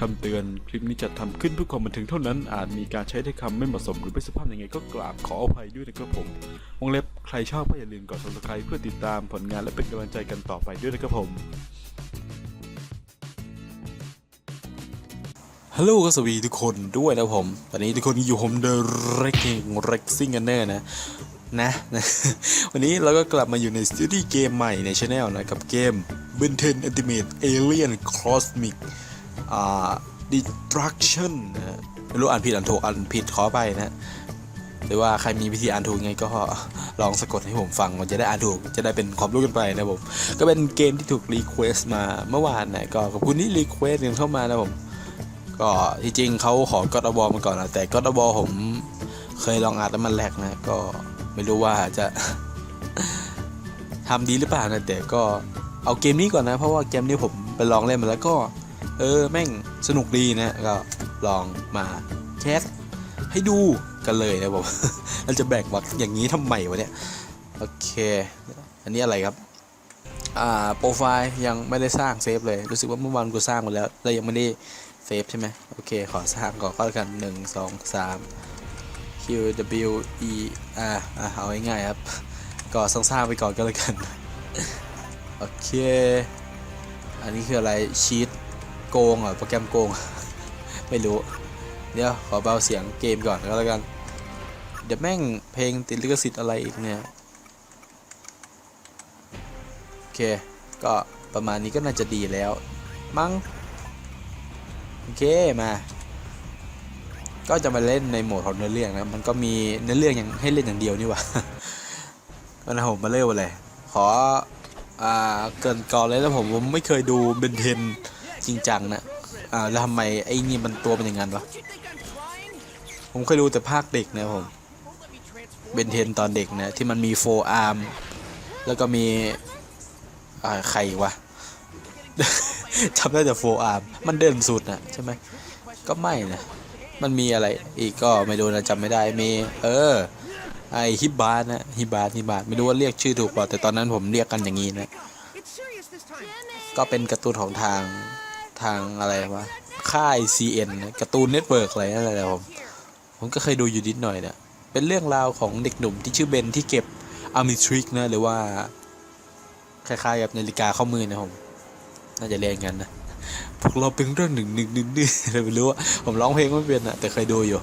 คำเตือน คลิปนี้จัดทำขึ้นเพื่อความบันเทิงเท่านั้น อาจมีการใช้ถ้อยคำไม่เหมาะสมหรือไม่สุภาพยังไงก็กราบขออภัยด้วยนะครับผม วงเล็บใครชอบก็อย่าลืมกด subscribe เพื่อติดตามผลงานและเป็นกำลังใจกันต่อไปด้วยนะครับผม ฮัลโหลก็สวีทุกคนด้วยนะผม ตอนนี้ทุกคนอยู่ผมเดอะเร็กกิ้งเร็กซิ่งกันเนอร์นะนะนะวันนี้เราก็กลับมาอยู่ในสตูดิโอเกมใหม่ในช anel นะกับเกม Ben 10 Ultimate Alien Cosmic Destruction นะไม่รู้อ่านผิดอ่านถูกอ่านผิดขอไปนะหรือว่าใครมีวิธีอ่านถูกไงก็ลองสะกดให้ผมฟังมันจะได้อ่านถูกจะได้เป็นความรู้กันไปนะผมก็เป็นเกมที่ถูกรีเควสมาเมื่อวานนะก็ขอบคุณที่รีเควสกันเข้ามานะผมก็ที่จริงเขาขอก็อดบอมาก่อนนะแต่ก็อดบอผมเคยลองอัดแล้วมันแหลกนะก็ไม่รู้ว่าจะทำดีหรือเปล่านะแต่ก็เอาเกมนี้ก่อนนะ เพราะว่าเกมนี้ผมไปลองเล่นมาแล้วก็ เออแม่งสนุกดีนะก็ลองมาแคสให้ดูกันเลยนะผมแล้วจะแบกวักอย่างนี้ทำไมวะเนี่ย โอเค อันนี้อะไรครับอ่าโปรไฟล์ยังไม่ได้สร้างเซฟเลย รู้สึกว่าเมื่อวานกูสร้างหมดแล้วแล้วยังไม่ได้เซฟใช่ไหมโอเค ขอสร้างก่อนก็แล้วกันหนึ่งสองสาม Q W E R อะเอาง่ายๆครับ ก็สร้างๆไปก่อนก็แล้วกัน โอเค อันนี้คืออะไรชีต โกงเหรอโปรแกรมโกง ไม่รู้ เดี๋ยว ขอเบาเสียงเกมก่อนก็แล้วกัน เดี๋ยวแม่งเพลงติดลิขสิทธิ์อะไรอีกเนี่ย โอเค ก็ประมาณนี้ก็น่าจะดีแล้ว มั้ง โอเค มา ก็จะมาเล่นในโหมดของเนื้อเรื่องนะ มันก็มีเนื้อเรื่องอย่างให้เล่นอย่างเดียวนี่ว่าวันะผมมาเล่นเลย ขออ่าเกินก่อนเลยแล้วผมผมไม่เคยดูเบนเทน จริงจังนะอ่าแล้วทำไมไอ้นี่มันตัวเป็นอย่างนั้นวะผมเคยดูแต่ภาคเด็กนะผมเบนเทนตอนเด็กนะที่มันมีโฟอาร์มแล้วก็มีอ่าใครวะจำได้แต่โฟอาร์มมันเด่นสุดนะใช่ไหมก็ไม่นะมันมีอะไรอีกก็ไม่รู้นะจำไม่ได้มีเออไอฮิบาร์นะฮิบาร์ฮิบาร์ไม่รู้ว่าเรียกชื่อถูกเปล่าแต่ตอนนั้นผมเรียกกันอย่างนี้นะก็เป็นการ์ตูนของทาง ทางอะไรวะ ค่าย CN การ์ตูนเน็ตเวิร์กอะไรนั่นแหละผม ผมก็เคยดูอยู่นิดหน่อยเนะเป็นเรื่องราวของเด็กหนุ่มที่ชื่อเบนที่เก็บอามิทริกนะหรือว่า คล้ายๆกับนาฬิกาข้อมือนะผม น่าจะเรียนกันนะพวกเราเป็นเรื่องหนึ่งหนึ่งหนึ่งหนึ่งอะไรไม่รู้ผมร้องเพลงไม่เป็นอะแต่เคยดูอยู่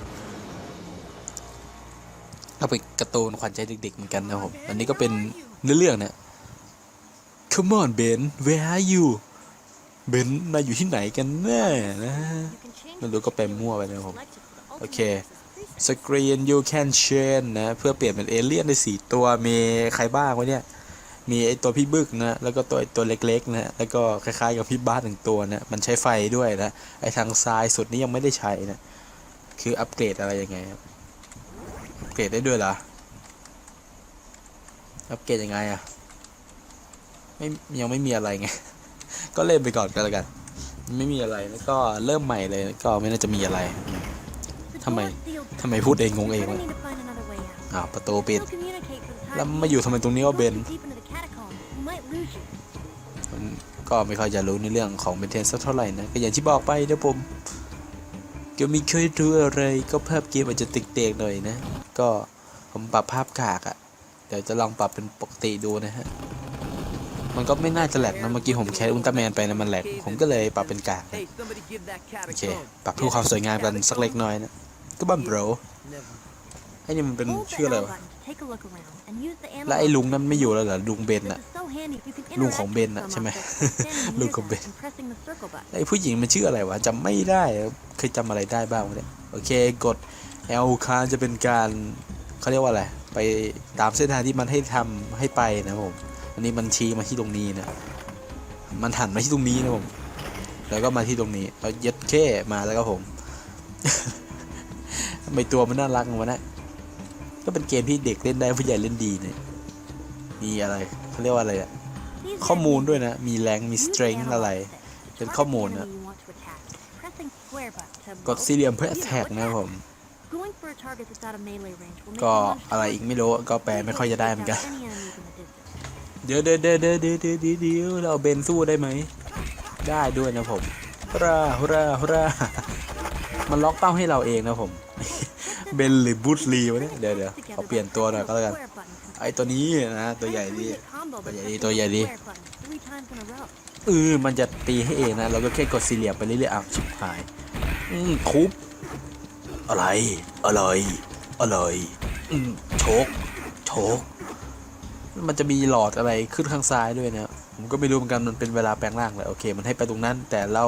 ก็เป็นการ์ตูนขวัญใจเด็กๆเหมือนกันนะผม อันนี้ก็เป็นเนื้อเรื่องนะ Come on Ben where are you เบนนายอยู่ที่ไหนกันแน่นะไม่รู้ก็แปลมั่วไปนะผมโอเคสกรีน you can change นะ เพื่อเปลี่ยนเป็นเอเลี่ยนได้สี่ตัวมีใครบ้างวะเนี่ย มีไอตัวพี่บึกนะ แล้วก็ตัวไอตัวเล็กๆนะ แล้วก็คล้ายๆกับพี่บ้าหนึ่งตัวนะ มันใช้ไฟด้วยนะ ไอทางซ้ายสุดนี้ยังไม่ได้ใช้นะ คืออัปเกรดอะไรยังไงครับอัปเกรดได้ด้วยเหรอ อัปเกรดยังไงอะไม่ยังไม่มีอะไรไง ก็เล่นไปก่อนก็แล้วกัน ไม่มีอะไรแล้วก็เริ่มใหม่เลยก็ไม่น่าจะมีอะไรทำไมทำไมพูดเองงงเองวะอ้าวประตูปิดแล้วมาอยู่ทำไมตรงนี้วะเบนก็ไม่ค่อยจะรู้ในเรื่องของเบนเทนสักเท่าไหร่นะก็อย่างที่บอกไปนะผมก็มีเคยดูอะไรก็ภาพเกมอาจจะติกเตกหน่อยนะ ก็ผมปรับภาพกากอะ่ะ เดี๋ยวจะลองปรับเป็นปกติดูนะฮะ มันก็ไม่น่าจะแหลกนะเมื่อกี้ผมแคสอุลตร้าแมนไปนะมันแหลกผมก็เลยปรับเป็นกากนะ Hey, somebody give that cat โอ a เค bone. ปรับเพื่อความสวยงามกันสักเล็กน้อยนะก็บ้านโบร Never. ไอ้นี่มันเป็นชื่ออะไรวะและและไอ้ไอ้ลุลุงงนั้นั้นนไม่ไม่ออยู่ยู่แล้แล้ววเหเหรรออลุลุงงเบเบนนน่ะน่ะลุลุงงขขอองงเบเบนนน่ะน่ะใช่ใช่ไหไหมมลุลุงงขขอองงเบเบนนไอ้ผู้หญิงมันชื่ออะไรวะจำไม่ได้เคยจำอะไรได้บ้างวะเนี่ยโอเคกด L ค้างจะเป็นการเขาเรียกว่าอะไรไปตามเส้นทางที่มันให้ทำให้ไปนะผม อันนี้มันชี้มาที่ตรงนี้นะมันหันมาที่ตรงนี้นะผม แล้วก็มาที่ตรงนี้แล้วเย็ดแค่มาแล้วก็ผมทำไมตัวมันน่ารักวะนนะก็เป็นเกมที่เด็กเล่นได้ผู้ใหญ่เล่นดีเนี่ย มีอะไรเขาเรียกว่าอะไรอะข้อมูลด้วยนะ มีแรงมี strength อะไร เป็นข้อมูลนะ กดสี่เหลี่ยมเพื่อ attack นะครับผม ก็อะไรอีกไม่รู้ ก็แปลไม่ค่อยจะได้เหมือนกัน เดี๋ยวเดี๋ยวเดี๋ยวเดี๋ยวเดี๋ยวเดี๋ยวเดี๋ยวเราเบนสู้ได้ไหม ได้ด้วยนะผมฮราฮราฮรามันล็อกเป้าให้เราเองนะผม เบนหรือบูธลีวะเนี่ยเดี๋ยวเดี๋ยวเอาเปลี่ยนตัวหน่อยก็แล้วกัน ไอตัวนี้นะตัวใหญ่ดีตัวใหญ่ดีตัวใหญ่ดีเออมันจะตีให้เองนะ เราก็แค่กดสี่เหลี่ยมไปเรื่อยๆอ้าวชิบหาย อืมทุบอะไร อะไร อะไร อืมโชกโชก มันจะมีหลอดอะไรขึ้นข้างซ้ายด้วยนะผมก็ไม่รู้เหมือนกันมันเป็นเวลาแปลงร่างเลยโอเค มันให้ไปตรงนั้น แต่เรา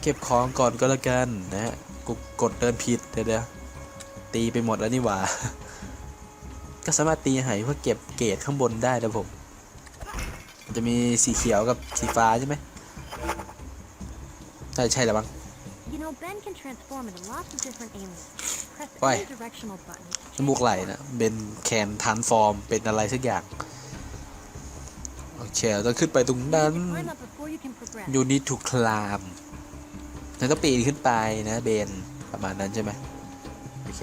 เก็บของก่อนก็แล้วกันนะฮะกูกดเดินผิดเดี๋ยวเดี๋ยวตีไปหมดแล้วนี่หว่า ก็สามารถตีหายเพื่อเก็บเกรดข้างบนได้นะผมมันจะมีสีเขียวกับสีฟ้าใช่ไหมใช่ใช่แล้วมั้ง You know, น้ำมูกไหลนะเป็นแคนทานฟอร์มเป็นอะไรสักอย่าง โอเคเราขึ้นไปตรงนั้น can climb up before you need to climb แล้วก็ปีนขึ้นไปนะเบนประมาณนั้นใช่ไหมโอเค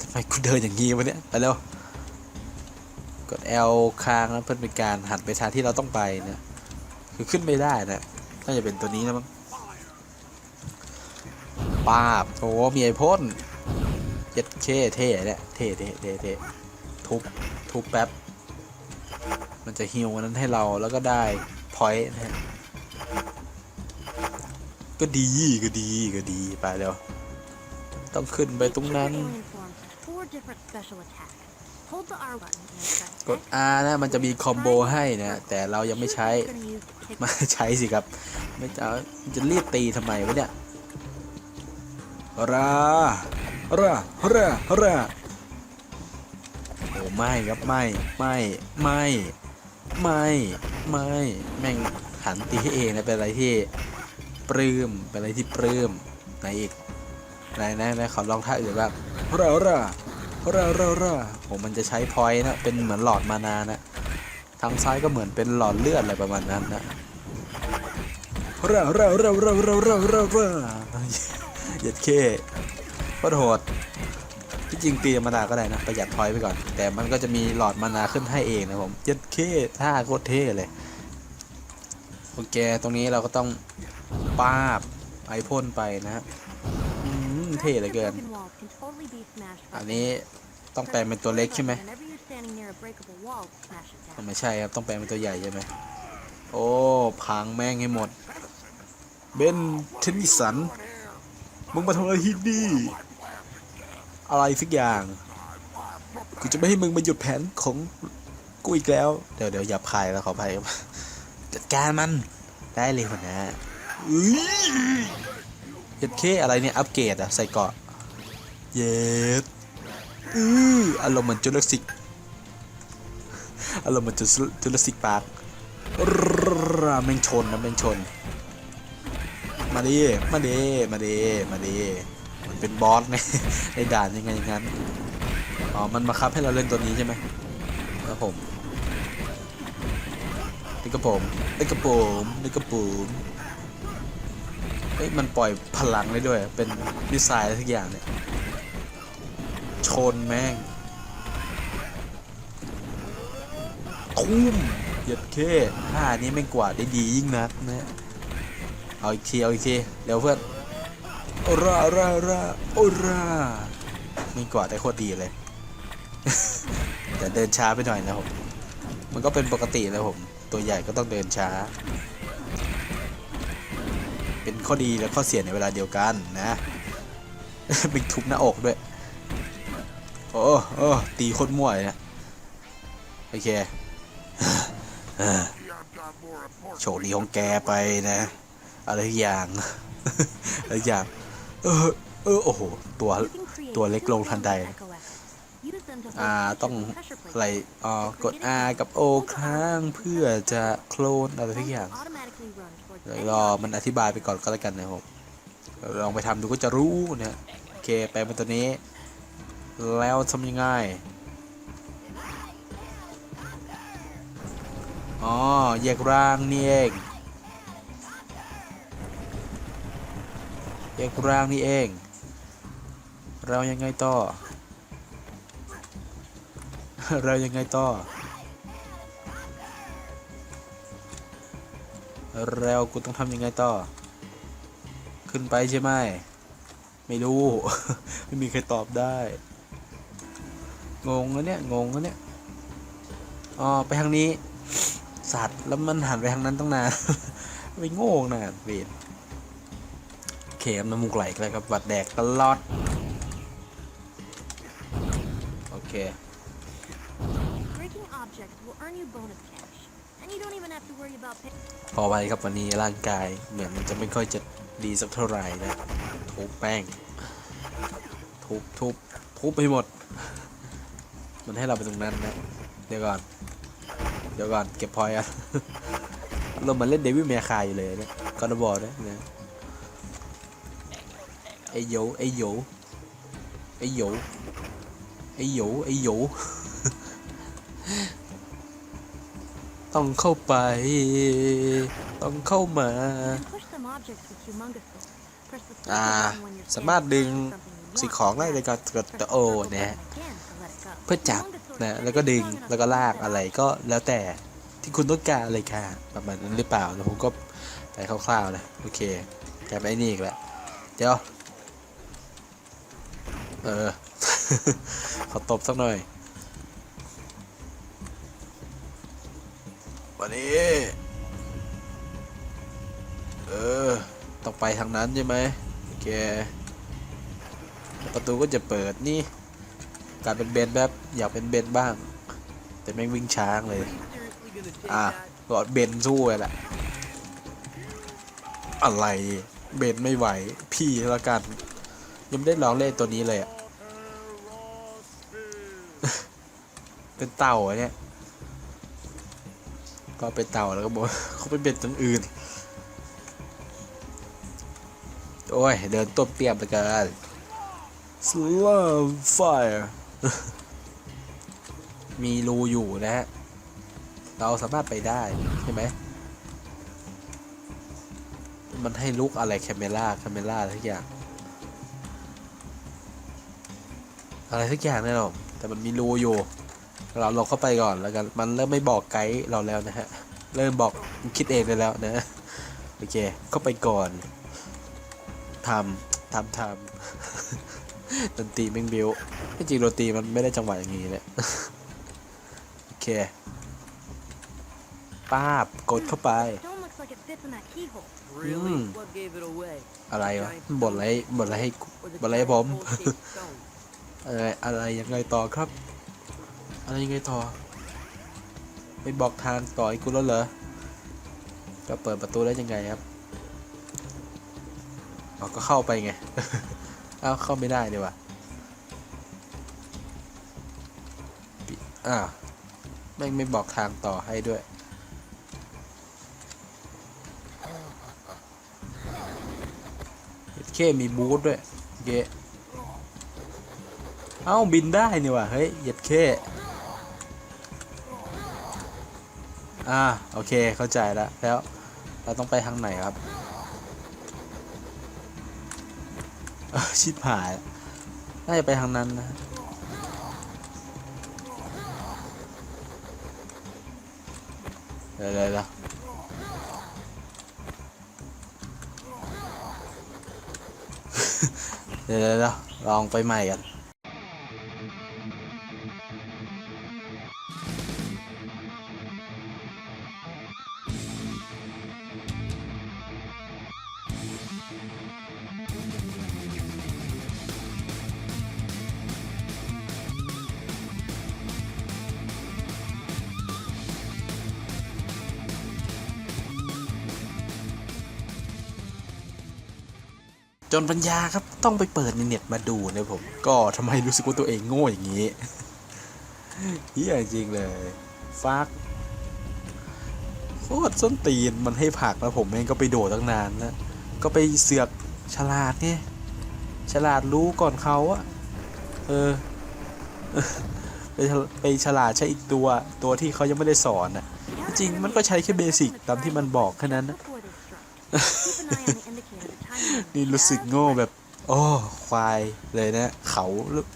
ทำไมกูเดินอย่างงี้วะเนี่ยไปเร็วกด L ค้างแล้วเพื่อเป็นการหันไปทางที่เราต้องไปนะคือขึ้นไม่ได้นะน่าจะเป็นตัวนี้นะมั้งป้าบโอ้มีไอพ่น เย็ดเคเท่เนี่ยเท่เท่เท่เท่ทุบทุบแป๊บ มันจะฮิวนั้นให้เราแล้วก็ได้พอยต์นะฮะก็ดีก็ดีก็ดีไปเร็วต้องขึ้นไปตรงนั้น กด R นะมันจะมีคอมโบให้นะแต่เรายังไม่ใช้ มาใช้สิครับไม่จะจะรีบตีทำไมวะเนี่ยรา ราราราโอ้ไม่ครับไม่ไม่ไม่ไม่ไม่แม่งหันตีเองนะเป็นอะไรที่ปลื้มเป็นอะไรที่ปลื้มไหนอีกไหนไหนไหนขอลองท่าอื่นบ้างราราราราราโอ้มันจะใช้พอยต์นะเป็นเหมือนหลอดมานานะทางซ้ายก็เหมือนเป็นหลอดเลือดอะไรประมาณนั้นนะเราเราเราเราเราเราราเราเหยียดเค ตรโหดที่จริงตีธรรมดาก็ได้นะ ประหยัดพอยไปก่อน แต่มันก็จะมีหลอดมานาขึ้นให้เองนะผมเหยียดเคท่าโคตรเท่เลย โอเค ตรงนี้เราก็ต้องป้าบไอพ่นไปนะฮะอืมเท่เหลือเกิน อันนี้ต้องแปลงเป็นตัวเล็กใช่ไหมไม่ใช่ครับ ต้องแปลงเป็นตัวใหญ่ใช่ไหมโอ้พังแม่งให้หมด เบนเทนนิสัน มึงมาทำอะไรที่นี่ อะไรสักอย่าง กูจะไม่ให้มึงมาหยุดแผนของกูอีกแล้ว เดี๋ยวเดี๋ยวอย่าพายแล้วขออภัยจัดการมัน ได้เลยหัวหนะอุ้ยเย็ดเคอะไรเนี่ย อัปเกรดอะใส่เกาะ เย็ดอืออารมณ์เหมือนจูเลสิกอารมณ์เหมือนจูเลสิกปาร์คแม่งชนนะแม่งชน มาดิ มาดิ มาดิ มาดิ เป็นบอสไงในด่านยังไงงั้นอ๋อมันมาคับให้เราเล่นตัวนี้ใช่ไหมครับผมนี่กระผมนี่กระผมนี่กระผมเอ้ยมันปล่อยพลังได้ด้วย เป็นมิสไซล์อะไรทุกอย่างเนี่ยชนแม่งทุ่มหยียดเคท่านี้ไม่งกว่าได้ดียิ่งนักนะ เอาอีกที เอาอีกที เร็วเพื่อน โอราโอราโอราโอราไม่กว่าดได้โคตรดีเลย แต่เดินช้าไปหน่อยนะผม มันก็เป็นปกติเลยผม ตัวใหญ่ก็ต้องเดินช้า เป็นข้อดีและข้อเสียในเวลาเดียวกันนะเป็นทุบหน้าอกด้วย โอ้โอ้ตีโคตรมั่วเลยนะ โอเคโชคดีของแกไปนะ อะไรอย่าง อะไรอย่าง เออ เออ โอ้โห ตัว ตัวเล็กลงทันใด อ่า ต้องอะไรอ่ากด R กับ O ค้างเพื่อจะโคลนอะไรทุกอย่างเดี๋ยวรอมันอธิบายไปก่อนก็แล้วกันนะครับลองไปทำดูก็จะรู้เนี่ยโอเค แปลเป็นตัวนี้ แล้วทำยังไงอ๋อแยกร่างนี่เอง แยกร่างนี่เอง เรายังไงต่อ เรายังไงต่อแล้วกูต้องทำยังไงต่อ ขึ้นไปใช่ไหม ไม่รู้ ไม่มีใครตอบได้ งงนะเนี่ย งงนะเนี่ย อ๋อ ไปทางนี้ สัตว์ แล้วมันหันไปทางนั้นตั้งนานไม่โง่นะเวท เข็มน้ำมูกไหลอีกแล้วครับหวัดแดกตลอด โอเค Breaking objects will earn you bonus cash, and you don't even have to worry about pay- พอไปครับวันนี้ร่างกายเหมือนมันจะไม่ค่อยจะดีสักเท่าไหร่นะ ทุบแป้ง ทุบทุบทุบไปหมด มันให้เราไปตรงนั้นนะ เดี๋ยวก่อน เดี๋ยวก่อนเก็บพอยต์อะเราเหมาเล่นเดวิลเมียคายอยู่เลยเนะกอนบอลนะเนี่ย ไอ้โยไอ้โยไอ้โยไอ้โยไอ้โยต้องเข้าไป ต้องเข้ามา อ่า สามารถดึงสิ่งของได้ในการกดตัโอนี่ยเพื่อจับนะ แล้วก็ดึง แล้วก็ลากอะไรก็แล้วแต่ที่คุณต้องการอะไรค่ะ ประมาณนั้นหรือเปล่า แล้วผมก็ไปคร่าวๆนะ โอเคแกไม่นี่อีกแล้ว เดี๋ยว เออ ขอตบสักหน่อย วันนี้ เออ ต้องไปทางนั้นใช่ไหมโอเคประตูก็จะเปิดนี่ การเป็นเบนแบบอยากเป็นเบนบ้าง แต่แม่งวิ่งช้างเลย อะกอดเบนสู้เลยแหละ อะไร เบนไม่ไหว พี่ละกัน ยังไม่ได้ลองเล่นตัวนี้เลยอะเป็นเต่าเนี่ย ก็เป็นเต่าแล้วก็บอกเขาเป็นตัวอื่น โอ้ย เดินต้มเตียมไปกัน Slum Fire มีรูอยู่นะฮะ เราสามารถไปได้ใช่ไหม มันให้ลุกอะไรแคมเมล่าแคมเมล่าทุกอย่าง อะไรทุกอย่างแน่นอนแต่มันมีรูอยู่เราลองเข้าไปก่อนแล้วกันมันเริ่มไม่บอกไกด์เราแล้วนะฮะเริ่มบอกคิดเองได้แล้วนะโอเคเข้าไปก่อนทำทำทำดนตรีแม่งบิวที่จริงดนตรีมันไม่ได้จังหวะอย่างนี้แหละโอเคป้าบกดเข้าไป Stone looks like it fits in that keyhole. Really? Mm. What gave it away? อะไรวะบทอะไรบทอะไรให้ Or the บทอะไรให้ผม อะไรอะไรยังไงต่อครับ อะไรยังไงต่อ ไม่บอกทางต่อให้กูแล้วเหรอ ก็เปิดประตูได้ยังไงครับอ๋อก็เข้าไปไง เอ้าเข้าไม่ได้ดีว่ะอ่าวแม่ไม่บอกทางต่อให้ด้วย เคมีบูธด้วยเกะ เอ้าบินได้นี่ว่ะเฮ้ยเหยียดเคอ่าโอเคเข้าใจแล้วแล้วเราต้องไปทางไหนครับชิบหายน่าจะไปทางนั้นนะเดี๋ยวเดี๋ยวเดี๋ยวเดี๋ยวลองไปใหม่กัน จนปัญญาครับต้องไปเปิดในเน็ตมาดูนะผม ก็ทำไมรู้สึกว่าตัวเองโง่อย่างนี้เฮียจริงเลยฟักโคตรส้นตีนมันให้ผลักแล้วผมเองก็ไปโดดตั้งนานนะก็ไปเสือกฉลาดเนี่ยฉลาดรู้ก่อนเขาอะเออไปฉลไปฉลาดใช้อีกตัวตัวที่เขายังไม่ได้สอนอะจริงมันก็ใช้แค่เบสิกตามที่มันบอกแค่นั้นนะ นี่รู้สึกโง่แบบ โอ้ควายเลยนะ เขา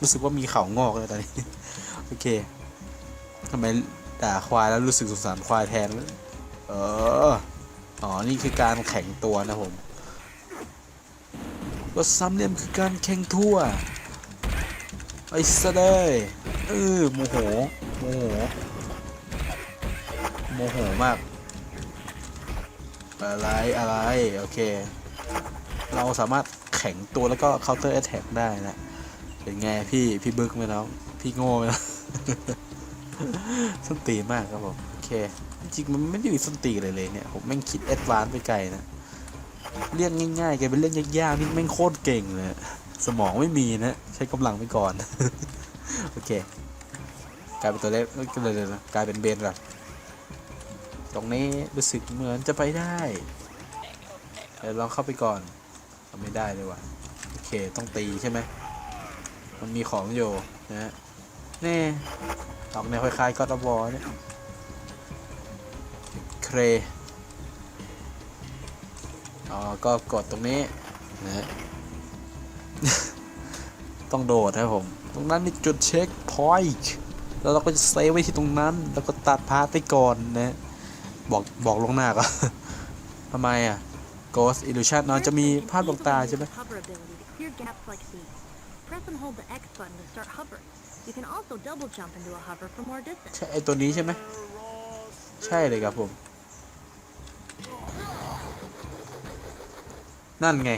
รู้สึกว่ามีเขางอกเลยตอนนี้ โอเคทำไมด่าควายแล้วรู้สึกสงสารควายแทน เออ อ๋อ นี่คือการแข็งตัวนะผมกดซ้ำเนี่ยมคือการแข่งทั่ว ไอ้สะเดยเออโมโห โมโห โมโหมาก อะไร อะไร โอเค เราสามารถแข็งตัวแล้วก็ counter attack ได้นะ เป็นไงพี่ พี่บึกไหมแล้ว พี่โง่ไหมแล้วส้นตีมากครับผม โอเค จริงมันไม่ได้มีส้นตีเลยเลยเนี่ย ผมแม่งคิดแอดวานไปไกลนะ เรื่องง่ายๆแกเป็นเรื่องยากๆนี่แม่งโคตรเก่งเลย สมองไม่มีนะ ใช้กำลังไปก่อน โอเค กลายเป็นตัวเล็กเอ้ยก็เลยนะกลายเป็นเบนก่อนตรงนี้รู้สึกเหมือนจะไปได้เดี๋ยวลองเข้าไปก่อน ไม่ได้เลยว่ะโอเคต้องตีใช่ไหมมันมีของอยู่นะฮะนี่ออกแนวคล้ายๆก็ตบอเนี่ยเครอ๋อก็กดตรงนี้นะต้องโดดครับผม ตรงนั้นมีจุดเช็คพอยต์แล้วเราก็จะเซฟไว้ที่ตรงนั้น แล้วก็ตัดพาร์ทไปก่อนนะ บอกบอกลงหน้าก่อนทำไมอะ Ghost Illusion เนอะจะมีภาพลวงตาใช่ไหม Hover ability to clear gaps like these. Press and hold the X button to start hovering. You can also double jump into a hover for more distance. ใช่ไอตัวนี้ใช่ไหม ใช่เลยครับผม นั่นไง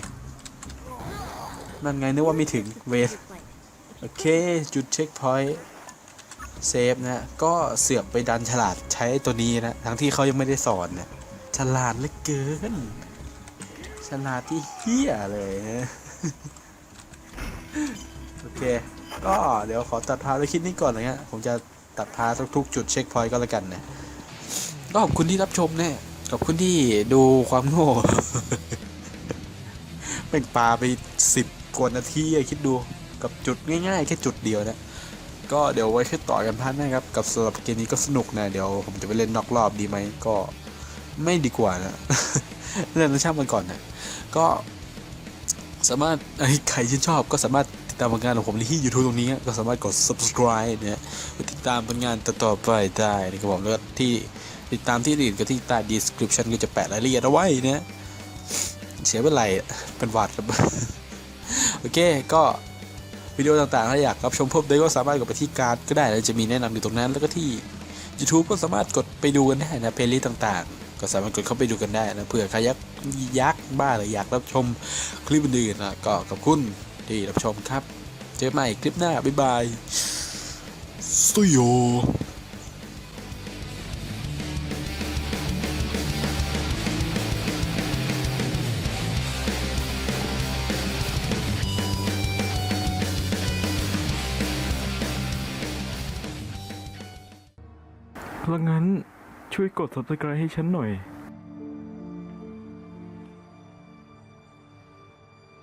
นั่นไง นึกว่าไม่ถึงเวสโอเค จุดเช็คพอยต์เซฟนะ ก็เสือกไปดันฉลาดใช้ตัวนี้นะ ทั้งที่เขายังไม่ได้สอนนะ ฉลาดเหลือเกิน ฉลาดที่เฮี้ยเลยนะโอเค ก็เดี๋ยวขอตัดพาไว้คลิปนี้ก่อนนะฮะผมจะตัดพาทุกๆจุดเช็คพอยต์ก็แล้วกันนะก็ขอบคุณที่รับชมเนะขอบคุณที่ดูความโง่แม่งปาไปสิบกว่านาทีคิดดูกับจุดง่ายๆ แค่จุดเดียวนะก็เดี๋ยวไว้ค่อยต่อกันพันนะครับ กับสำหรับเกมนี้ก็สนุกนะ เดี๋ยวผมจะไปเล่นนอกรอบดีไหมก็ ไม่ดีกว่านะเล่นแล้วช่างมันก่อนนะก็สามารถไอ้ยใครที่นชอบก็สามารถติดตามผลงานของผมที่ YouTube ตรงนี้ ก็สามารถกด subscribe เนี่ยติดตามผลงานต่อไปได้นะครับผมแล้วที่ติดตามที่อื่นก็ที่ใต้ description ก็จะแปะรายละเอียดเอาไว้นะเสียเป็นไรเป็นวัดครับโอเคก็วิดีโอต่างๆ ถ้าอยากรับชมเพิ่มเติมก็สามารถกดไปที่การ์ดก็ได้แล้วจะมีแนะนำอยู่ตรงนั้นแล้วก็ที่ YouTube ก็สามารถกดไปดูกันได้นะเพลย์ลิสต์ต่างๆ ก็สามารถกดเข้าไปดูกันได้นะเผื่อใครยักยักบ้าหรืออยากรับชมคลิปอื่นๆนะก็ขอบคุณที่รับชมครับ เจอกันใหม่คลิปหน้า บ๊ายบายสตูดิโอเพราะงั้น ช่วยกด subscribe ให้ฉันหน่อย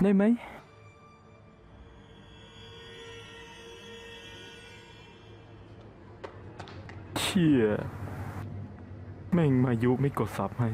ได้ไหม เชี่ย แม่งมายุไม่กดซับให้